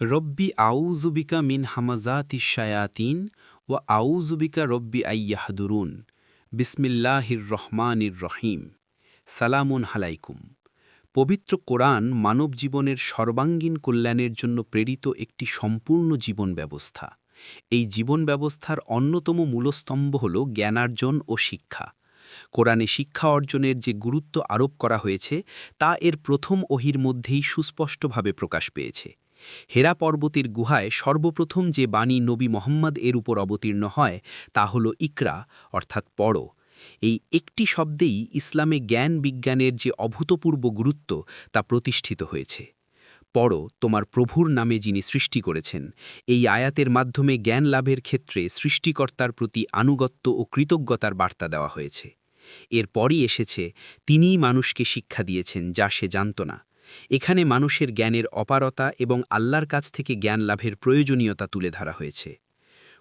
রব্বি আউজুবিকা মিন হামাজাতি শায়াতিন ও আউজুবিকা রব্বি আইয়াহাদুরুন। বিসমিল্লাহির রহমানির রহিম। সালামুন হালাইকুম পবিত্র কোরআন মানব জীবনের সর্বাঙ্গীন কল্যাণের জন্য প্রেরিত একটি সম্পূর্ণ জীবন ব্যবস্থা। এই জীবন ব্যবস্থার অন্যতম মূলস্তম্ভ হল জ্ঞানার্জন ও শিক্ষা। কোরআনে শিক্ষা অর্জনের যে গুরুত্ব আরোপ করা হয়েছে, তা এর প্রথম ওহির মধ্যেই সুস্পষ্টভাবে প্রকাশ পেয়েছে। হেরা পর্বতের গুহায় সর্বপ্রথম যে বাণী নবী মোহাম্মদ এর উপর অবতীর্ণ হয়, তা হল ইকরা, অর্থাৎ পড়ো। এই একটি শব্দেই ইসলামে জ্ঞান বিজ্ঞানের যে অভূতপূর্ব গুরুত্ব, তা প্রতিষ্ঠিত হয়েছে। পড়ো তোমার প্রভুর নামে যিনি সৃষ্টি করেছেন। এই আয়াতের মাধ্যমে জ্ঞান লাভের ক্ষেত্রে সৃষ্টিকর্তার প্রতি আনুগত্য ও কৃতজ্ঞতার বার্তা দেওয়া হয়েছে। এরপরই এসেছে, তিনিই মানুষকে শিক্ষা দিয়েছেন যা সে জানত না। এখানে মানুষের জ্ঞানের অপারতা এবং আল্লাহর কাছ থেকে জ্ঞান লাভের প্রয়োজনীয়তা তুলে ধরা হয়েছে।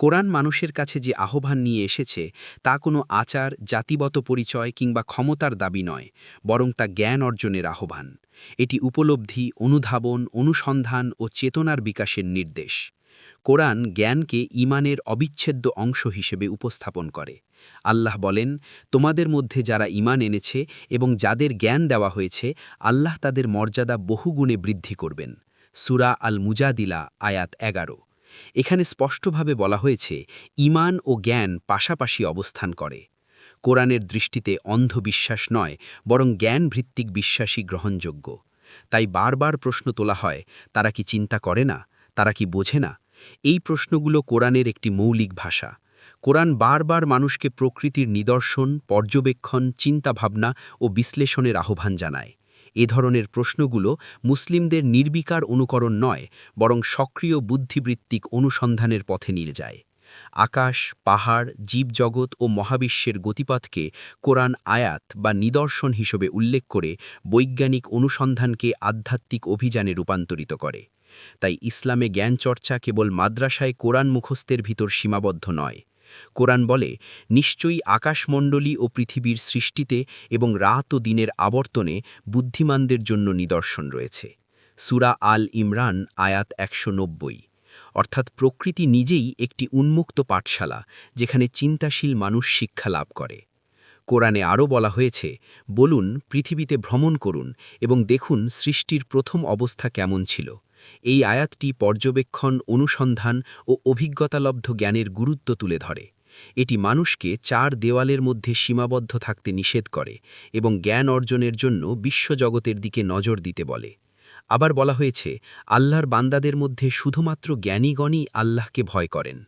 কোরআন মানুষের কাছে যে আহ্বান নিয়ে এসেছে, তা কোনো আচার, জাতিগত পরিচয় কিংবা ক্ষমতার দাবি নয়, বরং তা জ্ঞান অর্জনের আহ্বান। এটি উপলব্ধি, অনুধাবন, অনুসন্ধান ও চেতনার বিকাশের নির্দেশ। কোরআন জ্ঞানকে ইমানের অবিচ্ছেদ্য অংশ হিসেবে উপস্থাপন করে। আল্লাহ বলেন, তোমাদের মধ্যে যারা ইমান এনেছে এবং যাদের জ্ঞান দেওয়া হয়েছে, আল্লাহ তাদের মর্যাদা বহুগুণে বৃদ্ধি করবেন। সুরা আল মুজাদিলা আয়াত এগারো। এখানে স্পষ্টভাবে বলা হয়েছে ইমান ও জ্ঞান পাশাপাশি অবস্থান করে। কোরআনের দৃষ্টিতে অন্ধবিশ্বাস নয়, বরং জ্ঞান ভিত্তিক বিশ্বাসী গ্রহণযোগ্য। তাই বারবার প্রশ্ন তোলা হয়, তারা কি চিন্তা করে না? তারা কি বোঝে না? এই প্রশ্নগুলো কোরআনের একটি মৌলিক ভাষা। কোরআন বারবার মানুষকে প্রকৃতির নিদর্শন, পর্যবেক্ষণ, চিন্তাভাবনা ও বিশ্লেষণের আহ্বান জানায়। এ ধরনের প্রশ্নগুলো মুসলিমদের নির্বিকার অনুকরণ নয়, বরং সক্রিয় বুদ্ধিবৃত্তিক অনুসন্ধানের পথে নিয়ে যায়। আকাশ, পাহাড়, জীবজগৎ ও মহাবিশ্বের গতিপথকে কোরআন আয়াত বা নিদর্শন হিসেবে উল্লেখ করে বৈজ্ঞানিক অনুসন্ধানকে আধ্যাত্মিক অভিযানে রূপান্তরিত করে। তাই ইসলামে জ্ঞান চর্চা কেবল মাদ্রাসায় কোরআন মুখস্থের ভিতর সীমাবদ্ধ নয় কোরআন বলে, নিশ্চয়ই আকাশমণ্ডলী ও পৃথিবীর সৃষ্টিতে এবং রাত ও দিনের আবর্তনে বুদ্ধিমানদের জন্য নিদর্শন রয়েছে। সুরা আল ইমরান, আয়াত একশো নব্বই। অর্থাৎ প্রকৃতি নিজেই একটি উন্মুক্ত পাঠশালা, যেখানে চিন্তাশীল মানুষ শিক্ষা লাভ করে। কোরআনে আরও বলা হয়েছে, বলুন পৃথিবীতে ভ্রমণ করুন এবং দেখুন সৃষ্টির প্রথম অবস্থা কেমন ছিল। এই আয়াতটি পর্যবেক্ষণ, অনুসন্ধান ও অভিজ্ঞতালব্ধ জ্ঞানের গুরুত্ব তুলে ধরে। এটি মানুষকে চার দেওয়ালের মধ্যে সীমাবদ্ধ থাকতে নিষেধ করে এবং জ্ঞান অর্জনের জন্য বিশ্বজগতের দিকে নজর দিতে বলে। আবার বলা হয়েছে, আল্লাহর বান্দাদের মধ্যে শুধুমাত্র জ্ঞানীগণই আল্লাহকে ভয় করেন।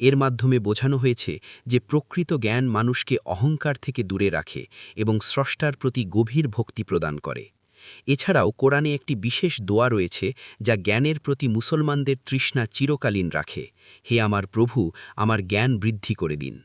এর মাধ্যমে বোঝানো হয়েছে যে প্রকৃত জ্ঞান মানুষকে অহংকার থেকে দূরে রাখে এবং স্রষ্টার প্রতি গভীর ভক্তি প্রদান করে। এছাড়াও কোরআনে একটি বিশেষ দোয়া রয়েছে যা জ্ঞানের প্রতি মুসলমানদের তৃষ্ণা চিরকালীন রাখে। হে আমার প্রভু, আমার জ্ঞান বৃদ্ধি করে দিন।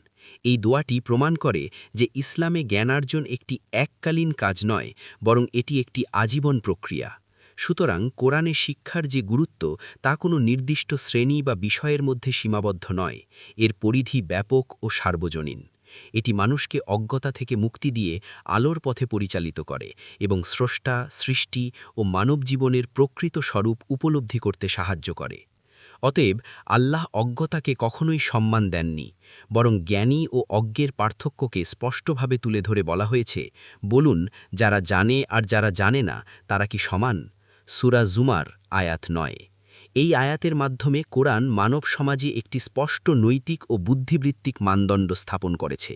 এই দোয়াটি প্রমাণ করে যে ইসলামে জ্ঞানার্জন একটি এককালীন কাজ নয়, বরং এটি একটি আজীবন প্রক্রিয়া। সুতরাং কোরআনে শিক্ষার যে গুরুত্ব, তা কোনো নির্দিষ্ট শ্রেণি বা বিষয়ের মধ্যে সীমাবদ্ধ নয়। এর পরিধি ব্যাপক ও সার্বজনীন। এটি মানুষকে অজ্ঞতা থেকে মুক্তি দিয়ে আলোর পথে পরিচালিত করে এবং স্রষ্টা, সৃষ্টি ও মানব জীবনের প্রকৃত স্বরূপ উপলব্ধি করতে সাহায্য করে। অতএব আল্লাহ অজ্ঞতাকে কখনোই সম্মান দেননি, বরং জ্ঞানী ও অজ্ঞের পার্থক্যকে স্পষ্টভাবে তুলে ধরে বলা হয়েছে, বলুন, যারা জানে আর যারা জানে না, তারা কি সমান? সুরা জুমার আয়াত নয়। এই আয়াতের মাধ্যমে কোরআন মানব সমাজে একটি স্পষ্ট নৈতিক ও বুদ্ধিবৃত্তিক মানদণ্ড স্থাপন করেছে।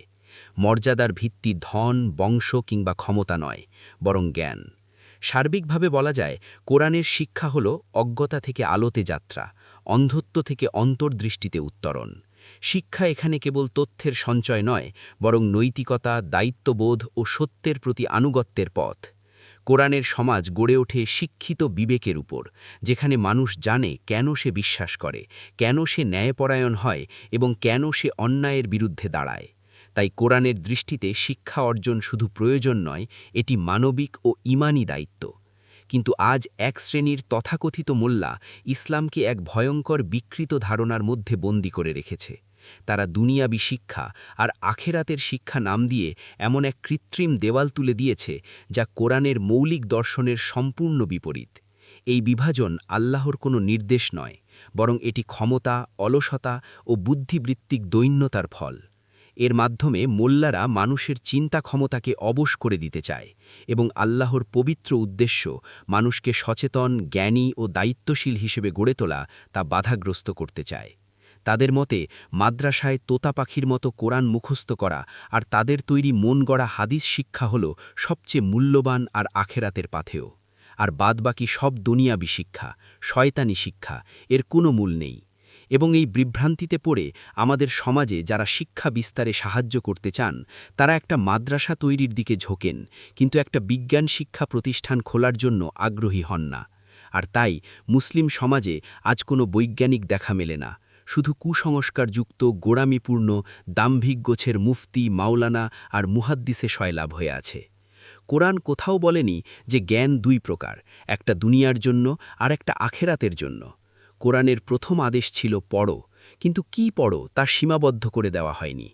মর্যাদার ভিত্তি ধন, বংশ কিংবা ক্ষমতা নয়, বরং জ্ঞান। সার্বিকভাবে বলা যায়, কোরআনের শিক্ষা হল অজ্ঞতা থেকে আলোতে যাত্রা, অন্ধত্ব থেকে অন্তর্দৃষ্টিতে উত্তরণ। শিক্ষা এখানে কেবল তথ্যের সঞ্চয় নয়, বরং নৈতিকতা, দায়িত্ববোধ ও সত্যের প্রতি আনুগত্যের পথ। কোরআনের সমাজ গড়ে ওঠে শিক্ষিত বিবেকের উপর, যেখানে মানুষ জানে কেন সে বিশ্বাস করে, কেন সে ন্যায়পরায়ণ হয় এবং কেন সে অন্যায়ের বিরুদ্ধে দাঁড়ায়। তাই কোরআনের দৃষ্টিতে শিক্ষা অর্জন শুধু প্রয়োজন নয়, এটি মানবিক ও ইমানি দায়িত্ব। কিন্তু আজ এক শ্রেণির তথাকথিত মোল্লা ইসলামকে এক ভয়ঙ্কর বিকৃত ধারণার মধ্যে বন্দী করে রেখেছে। তারা দুনিয়াবি শিক্ষা আর আখেরাতের শিক্ষা নাম দিয়ে এমন এক কৃত্রিম দেওয়াল তুলে দিয়েছে যা কোরআনের মৌলিক দর্শনের সম্পূর্ণ বিপরীত। এই বিভাজন আল্লাহর কোনো নির্দেশ নয়, বরং এটি ক্ষমতা, অলসতা ও বুদ্ধিবৃত্তিক দৈন্যতার ফল। এর মাধ্যমে মোল্লারা মানুষের চিন্তা ক্ষমতাকে অবশ করে দিতে চায় এবং আল্লাহর পবিত্র উদ্দেশ্য মানুষকে সচেতন, জ্ঞানী ও দায়িত্বশীল হিসেবে গড়ে তোলা তা বাধাগ্রস্ত করতে চায়। তাদের মতে, মাদ্রাসায় তোতা পাখির মতো কোরআন মুখস্থ করা আর তাদের তৈরি মন গড়া হাদিস শিক্ষা হল সবচেয়ে মূল্যবান আর আখেরাতের পাথেও আর বাদবাকি সব দুনিয়াবি শিক্ষা, শয়তানি শিক্ষা, এর কোনো মূল নেই। এবং এই বিভ্রান্তিতে পড়ে আমাদের সমাজে যারা শিক্ষা বিস্তারে সাহায্য করতে চান, তারা একটা মাদ্রাসা তৈরির দিকে ঝোঁকেন, কিন্তু একটা বিজ্ঞান শিক্ষা প্রতিষ্ঠান খোলার জন্য আগ্রহী হন না। আর তাই মুসলিম সমাজে আজ কোনো বৈজ্ঞানিক দেখা মেলে না। শুধু কুসংস্কারযুক্ত, গোড়ামিপূর্ণ দাম্ভিক গোছের মুফতি, মাওলানা আর মুহাদ্দিসে শয়লাভ হয়ে আছে। কোরআন কোথাও বলেনি যে জ্ঞান দুই প্রকার, একটা দুনিয়ার জন্য আর একটা আখেরাতের জন্য। কোরআনের প্রথম আদেশ ছিল পড়ো, কিন্তু কি পড়ো তা সীমাবদ্ধ করে দেওয়া হয়নি।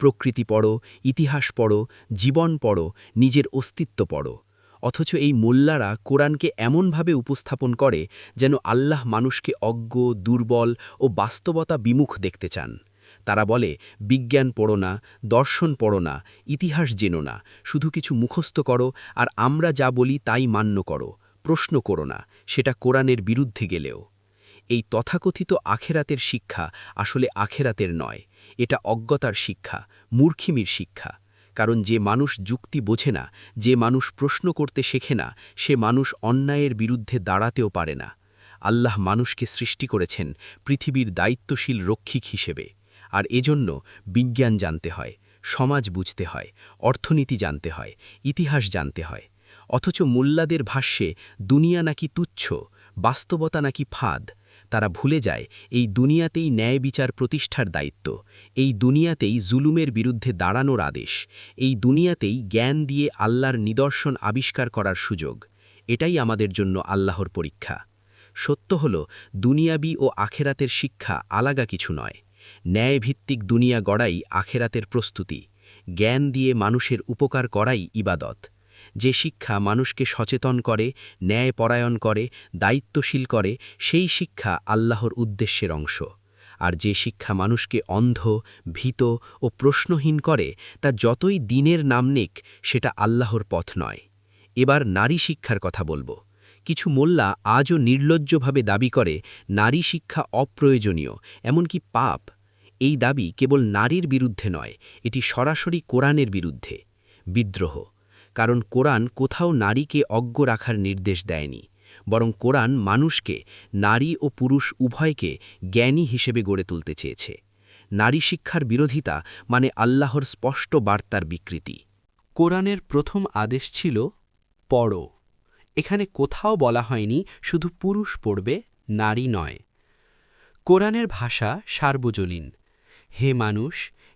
প্রকৃতি পড়ো, ইতিহাস পড়ো, জীবন পড়ো, নিজের অস্তিত্ব পড়ো। অথচ এই মোল্লারা কোরআনকে এমনভাবে উপস্থাপন করে যেন আল্লাহ মানুষকে অজ্ঞ, দুর্বল ও বাস্তবতা বিমুখ দেখতে চান। তারা বলে, বিজ্ঞান পড়ো না, দর্শন পড়ো না, ইতিহাস জেনো না, শুধু কিছু মুখস্থ করো আর আমরা যা বলি তাই মান্য করো, প্রশ্ন করো না, সেটা কোরআনের বিরুদ্ধে গেলেও। এই তথাকথিত আখেরাতের শিক্ষা আসলে আখেরাতের নয়, এটা অজ্ঞতার শিক্ষা, মূর্খিমির শিক্ষা। কারণ যে মানুষ যুক্তি বোঝে না, যে মানুষ প্রশ্ন করতে শেখে না, সে মানুষ অন্যায়ের বিরুদ্ধে দাঁড়াতেও পারে না। আল্লাহ মানুষকে সৃষ্টি করেছেন পৃথিবীর দায়িত্বশীল রক্ষিক হিসেবে। আর এজন্য বিজ্ঞান জানতে হয়, সমাজ বুঝতে হয়, অর্থনীতি জানতে হয়, ইতিহাস জানতে হয়। অথচ মোল্লাদের ভাষ্যে, দুনিয়া নাকি তুচ্ছ, বাস্তবতা নাকি ফাঁদ তারা ভুলে যায় এই দুনিয়াতেই ন্যায় বিচার প্রতিষ্ঠার দায়িত্ব। এই দুনিয়াতেই জুলুমের বিরুদ্ধে দাঁড়ানোর আদেশ। এই দুনিয়াতেই জ্ঞান দিয়ে আল্লাহর নিদর্শন আবিষ্কার করার সুযোগ। এটাই আমাদের জন্য আল্লাহর পরীক্ষা। সত্য হল, দুনিয়াবি ও আখেরাতের শিক্ষা আলাগা কিছু নয়। ন্যায়ভিত্তিক দুনিয়া গড়াই আখেরাতের প্রস্তুতি। জ্ঞান দিয়ে মানুষের উপকার করাই ইবাদত। যে শিক্ষা মানুষকে সচেতন করে ন্যায় পরায়ণ করে, দায়িত্বশীল করে, সেই শিক্ষা আল্লাহর উদ্দেশ্যের অংশ। আর যে শিক্ষা মানুষকে অন্ধ, ভীত ও প্রশ্নহীন করে, তা যতই দিনের নাম নিক, সেটা আল্লাহর পথ নয়। এবার নারী শিক্ষার কথা বলব। কিছু মোল্লা আজও নির্লজ্জভাবে দাবি করে, নারী শিক্ষা অপ্রয়োজনীয়, এমনকি পাপ। এই দাবি কেবল নারীর বিরুদ্ধে নয়, এটি সরাসরি কোরআনের বিরুদ্ধে। বিদ্রোহ। কারণ কোরআন কোথাও নারীকে অজ্ঞ রাখার নির্দেশ দেয়নি, বরং কোরআন মানুষকে, নারী ও পুরুষ উভয়কে জ্ঞানী হিসেবে গড়ে তুলতে চেয়েছে। নারী শিক্ষার বিরোধিতা মানে আল্লাহর স্পষ্ট বার্তার বিকৃতি। কোরআনের প্রথম আদেশ ছিল, পড়ো। এখানে কোথাও বলা হয়নি শুধু পুরুষ পড়বে, নারী নয়। কোরআনের ভাষা সার্বজনীন। হে মানুষ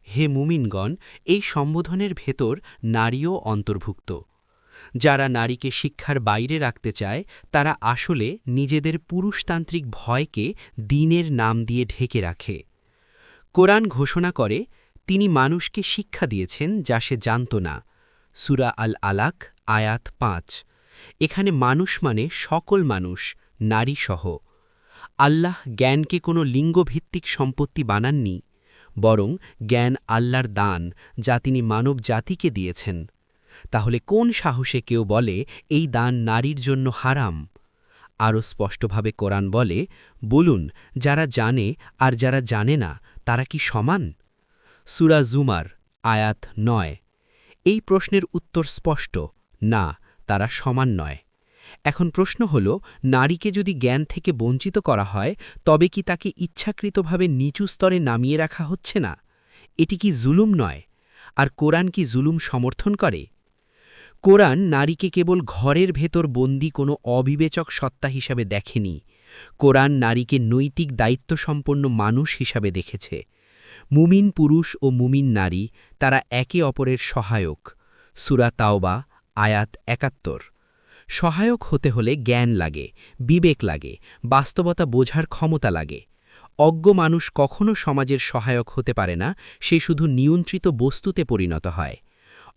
হে মুমিনগণ, এই সম্বোধনের ভেতর নারীও অন্তর্ভুক্ত। যারা নারীকে শিক্ষার বাইরে রাখতে চায়, তারা আসলে নিজেদের পুরুষতান্ত্রিক ভয়কে দিনের নাম দিয়ে ঢেকে রাখে। কোরআন ঘোষণা করে, তিনি মানুষকে শিক্ষা দিয়েছেন যা সে জানত না। সুরা আল আলাক আয়াত পাঁচ। এখানে মানুষ মানে সকল মানুষ, নারীসহ। আল্লাহ জ্ঞানকে কোনো লিঙ্গভিত্তিক সম্পত্তি বানাননি বরং জ্ঞান আল্লাহর দান, যা তিনি মানব জাতিকে দিয়েছেন। তাহলে কোন সাহসে কেউ বলে, এই দান নারীর জন্য হারাম? আরও স্পষ্টভাবে কোরআন বলে, বলুন, যারা জানে আর যারা জানে না, তারা কি সমান? সুরা জুমার, আয়াত নয়। এই প্রশ্নের উত্তর স্পষ্ট, না, তারা সমান নয়। এখন প্রশ্ন হল, নারীকে যদি জ্ঞান থেকে বঞ্চিত করা হয়, তবে কি তাকে ইচ্ছাকৃতভাবে নিচু স্তরে নামিয়ে রাখা হচ্ছে না? এটি কি জুলুম নয়? আর কোরআন কি জুলুম সমর্থন করে? কোরআন নারীকে কেবল ঘরের ভেতর বন্দি কোনো অবিবেচক সত্তা হিসাবে দেখেনি। কোরআন নারীকে নৈতিক দায়িত্বসম্পন্ন মানুষ হিসাবে দেখেছে। মুমিন পুরুষ ও মুমিন নারী, তারা একে অপরের সহায়ক। সুরা তাওবা, আয়াত একাত্তর। সহায়ক হতে হলে জ্ঞান লাগে, বিবেক লাগে, বাস্তবতা বোঝার ক্ষমতা লাগে। অজ্ঞ মানুষ কখনো সমাজের সহায়ক হতে পারে না, সে শুধু নিয়ন্ত্রিত বস্তুতে পরিণত হয়।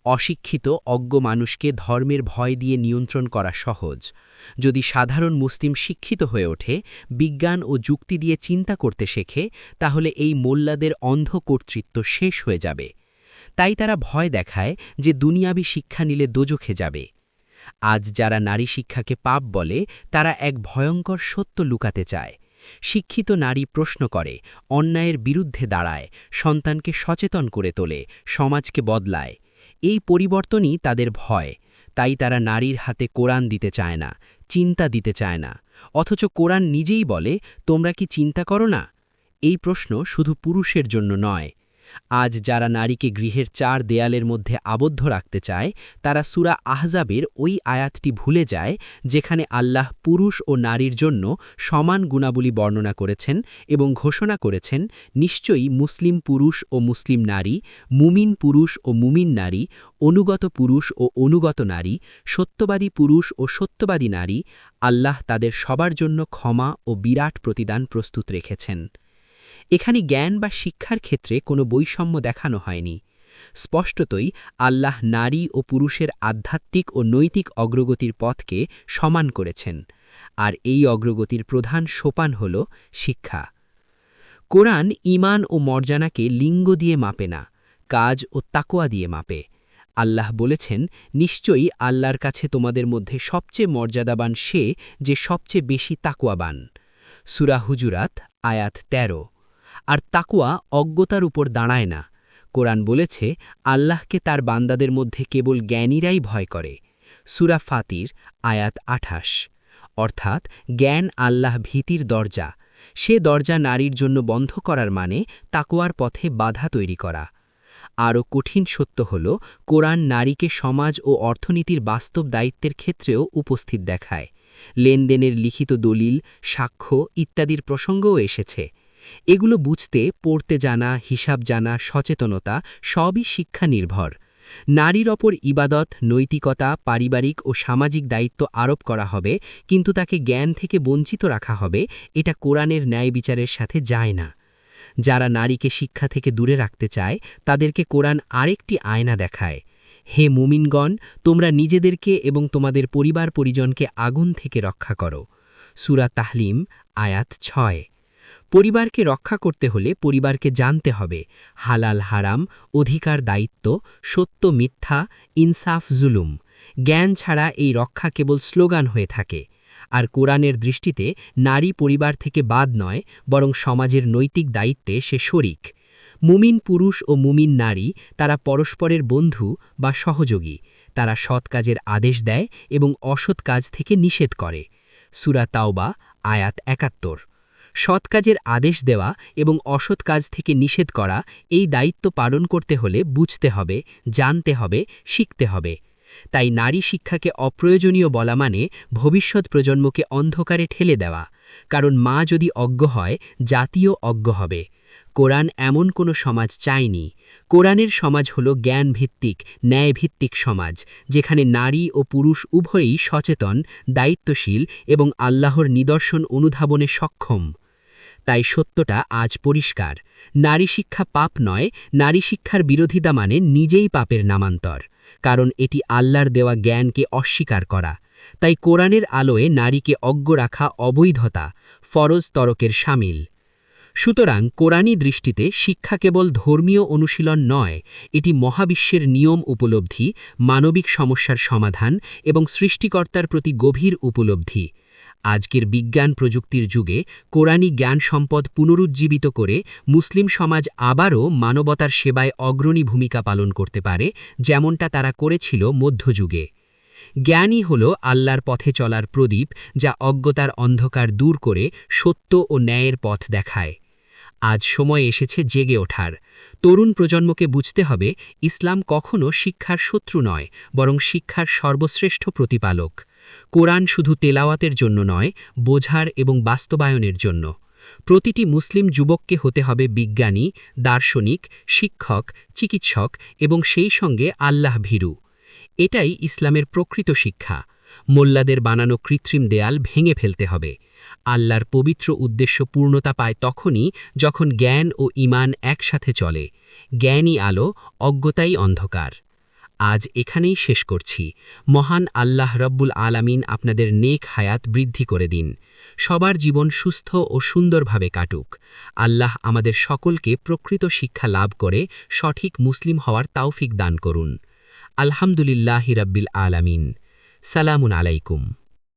অশিক্ষিত অজ্ঞ মানুষকে ধর্মের ভয় দিয়ে নিয়ন্ত্রণ করা সহজ। যদি সাধারণ মুসলিম শিক্ষিত হয়ে ওঠে, বিজ্ঞান ও যুক্তি দিয়ে চিন্তা করতে শেখে, তাহলে এই মোল্লাদের অন্ধ কর্তৃত্ব শেষ হয়ে যাবে। তাই তারা ভয় দেখায় যে দুনিয়াবি শিক্ষা নিলে দোজখে যাবে। আজ যারা নারী শিক্ষাকে পাপ বলে, তারা এক ভয়ঙ্কর সত্য লুকাতে চায়। শিক্ষিত নারী প্রশ্ন করে, অন্যায়ের বিরুদ্ধে দাঁড়ায়, সন্তানকে সচেতন করে তোলে, সমাজকে বদলায়। এই পরিবর্তনই তাদের ভয়। তাই তারা নারীর হাতে কোরআন দিতে চায় না, চিন্তা দিতে চায় না। অথচ কোরআন নিজেই বলে, তোমরা কি চিন্তা করো না? এই প্রশ্ন শুধু পুরুষের জন্য নয় আজ যারা নারীকে গৃহের চার দেয়ালের মধ্যে আবদ্ধ রাখতে চায়, তারা সুরা আহজাবের ওই আয়াতটি ভুলে যায়, যেখানে আল্লাহ পুরুষ ও নারীর জন্য সমান গুণাবলী বর্ণনা করেছেন এবং ঘোষণা করেছেন, নিশ্চয়ই মুসলিম পুরুষ ও মুসলিম নারী, মুমিন পুরুষ ও মুমিন নারী, অনুগত পুরুষ ও অনুগত নারী, সত্যবাদী পুরুষ ও সত্যবাদী নারী, আল্লাহ তাদের সবার জন্য ক্ষমা ও বিরাট প্রতিদান প্রস্তুত রেখেছেন। এখানে জ্ঞান বা শিক্ষার ক্ষেত্রে কোনো বৈষম্য দেখানো হয়নি। স্পষ্টতই আল্লাহ নারী ও পুরুষের আধ্যাত্মিক ও নৈতিক অগ্রগতির পথকে সমান করেছেন। আর এই অগ্রগতির প্রধান সোপান হল শিক্ষা। কোরআন ইমান ও মর্যানাকে লিঙ্গ দিয়ে মাপে না, কাজ ও তাকোয়া দিয়ে মাপে। আল্লাহ বলেছেন, নিশ্চয়ই আল্লাহর কাছে তোমাদের মধ্যে সবচেয়ে মর্যাদাবান সে যে সবচেয়ে বেশি তাকোয়াবান সুরা হুজুরাত, আয়াত তেরো। আর তাকুয়া অজ্ঞতার উপর দাঁড়ায় না। কোরআন বলেছে, আল্লাহকে তার বান্দাদের মধ্যে কেবল জ্ঞানীরাই ভয় করে। সুরা ফাতির, আয়াত আঠাশ। অর্থাৎ, জ্ঞান আল্লাহ ভীতির দরজা। সে দরজা নারীর জন্য বন্ধ করার মানে তাকুয়ার পথে বাধা তৈরি করা। আরও কঠিন সত্য হল, কোরআন নারীকে সমাজ ও অর্থনীতির বাস্তব দায়িত্বের ক্ষেত্রেও উপস্থিত দেখায়। লেনদেনের লিখিত দলিল, সাক্ষ্য ইত্যাদির প্রসঙ্গও এসেছে। এগুলো বুঝতে, পড়তে জানা, হিসাব জানা, সচেতনতা সবই শিক্ষা নির্ভর নারীর ওপর ইবাদত, নৈতিকতা, পারিবারিক ও সামাজিক দায়িত্ব আরোপ করা হবে, কিন্তু তাকে জ্ঞান থেকে বঞ্চিত রাখা হবে, এটা কোরআনের ন্যায় বিচারের সাথে যায় না। যারা নারীকে শিক্ষা থেকে দূরে রাখতে চায়, তাদেরকে কোরআন আরেকটি আয়না দেখায়। হে মুমিনগণ, তোমরা নিজেদেরকে এবং তোমাদের পরিবার পরিজনকে আগুন থেকে রক্ষা করো। সুরা তাহলিম, আয়াত ছয়। পরিবারকে রক্ষা করতে হলে পরিবারকে জানতে হবে, হালাল হারাম, অধিকার দায়িত্ব, সত্য মিথ্যা, ইনসাফ জুলুম। জ্ঞান ছাড়া এই রক্ষা কেবল স্লোগান হয়ে থাকে। আর কোরআনের দৃষ্টিতে নারী পরিবার থেকে বাদ নয়, বরং সমাজের নৈতিক দায়িত্বে সে শরিক। মুমিন পুরুষ ও মুমিন নারী তারা পরস্পরের বন্ধু বা সহযোগী। তারা সৎ কাজের আদেশ দেয় এবং অসৎ কাজ থেকে নিষেধ করে। সুরা তাওবা, আয়াত একাত্তর। সৎ কাজের আদেশ দেওয়া এবং অসৎ কাজ থেকে নিষেধ করা এই দায়িত্ব পালন করতে হলে বুঝতে হবে, জানতে হবে, শিখতে হবে। তাই নারী শিক্ষাকে অপ্রয়োজনীয় বলা মানে ভবিষ্যৎ প্রজন্মকে অন্ধকারে ঠেলে দেওয়া। কারণ মা যদি অজ্ঞ হয় জাতীয় অজ্ঞ হবে। কোরআন এমন কোনো সমাজ চায়নি। কোরআনের সমাজ হল জ্ঞানভিত্তিক, ন্যায়ভিত্তিক সমাজ, যেখানে নারী ও পুরুষ উভয়ই সচেতন, দায়িত্বশীল এবং আল্লাহর নিদর্শন অনুধাবনে সক্ষম। তাই সত্যটা আজ পরিষ্কার। নারী শিক্ষা পাপ নয়, নারী শিক্ষার বিরোধিতা মানে নিজেই পাপের নামান্তর। কারণ এটি আল্লাহর দেওয়া জ্ঞানকে অস্বীকার করা। তাই কোরআনের আলোয় নারীকে অজ্ঞ রাখা অবৈধতা, ফরজ তরকের সামিল। সুতরাং কোরআনী দৃষ্টিতে শিক্ষা কেবল ধর্মীয় অনুশীলন নয়, এটি মহাবিশ্বের নিয়ম উপলব্ধি, মানবিক সমস্যার সমাধান এবং সৃষ্টিকর্তার প্রতি গভীর উপলব্ধি। আজকের বিজ্ঞান প্রযুক্তির যুগে কোরআনী জ্ঞান সম্পদ পুনরুজ্জীবিত করে মুসলিম সমাজ আবারও মানবতার সেবায় অগ্রণী ভূমিকা পালন করতে পারে, যেমনটা তারা করেছিল মধ্যযুগে। জ্ঞানই হল আল্লাহর পথে চলার প্রদীপ যা অজ্ঞতার অন্ধকার দূর করে সত্য ও ন্যায়ের পথ দেখায়। আজ সময় এসেছে জেগে ওঠার। তরুণ প্রজন্মকে বুঝতে হবে, ইসলাম কখনও শিক্ষার শত্রু নয়, বরং শিক্ষার সর্বশ্রেষ্ঠ প্রতিপালক। কোরআন শুধু তেলাওয়াতের জন্য নয়, বোঝার এবং বাস্তবায়নের জন্য। প্রতিটি মুসলিম যুবককে হতে হবে বিজ্ঞানী, দার্শনিক, শিক্ষক, চিকিৎসক এবং সেই সঙ্গে আল্লাহ ভীরু। এটাই ইসলামের প্রকৃত শিক্ষা। মোল্লাদের বানানো কৃত্রিম দেয়াল ভেঙে ফেলতে হবে। আল্লাহর পবিত্র উদ্দেশ্য পূর্ণতা পায় তখনই যখন জ্ঞান ও ইমান একসাথে চলে। জ্ঞানই আলো অজ্ঞতাই অন্ধকার। আজ এখানেই শেষ করছি। মহান আল্লাহ রব্বুল আলামিন আপনাদের নেক হায়াত বৃদ্ধি করে দিন। সবার জীবন সুস্থ ও সুন্দরভাবে কাটুক। আল্লাহ আমাদের সকলকে প্রকৃত শিক্ষা লাভ করে সঠিক মুসলিম হওয়ার তাওফিক দান করুন। আলহামদুলিল্লাহ হিরাব্বিল আলামিন। সালামুন আলাইকুম।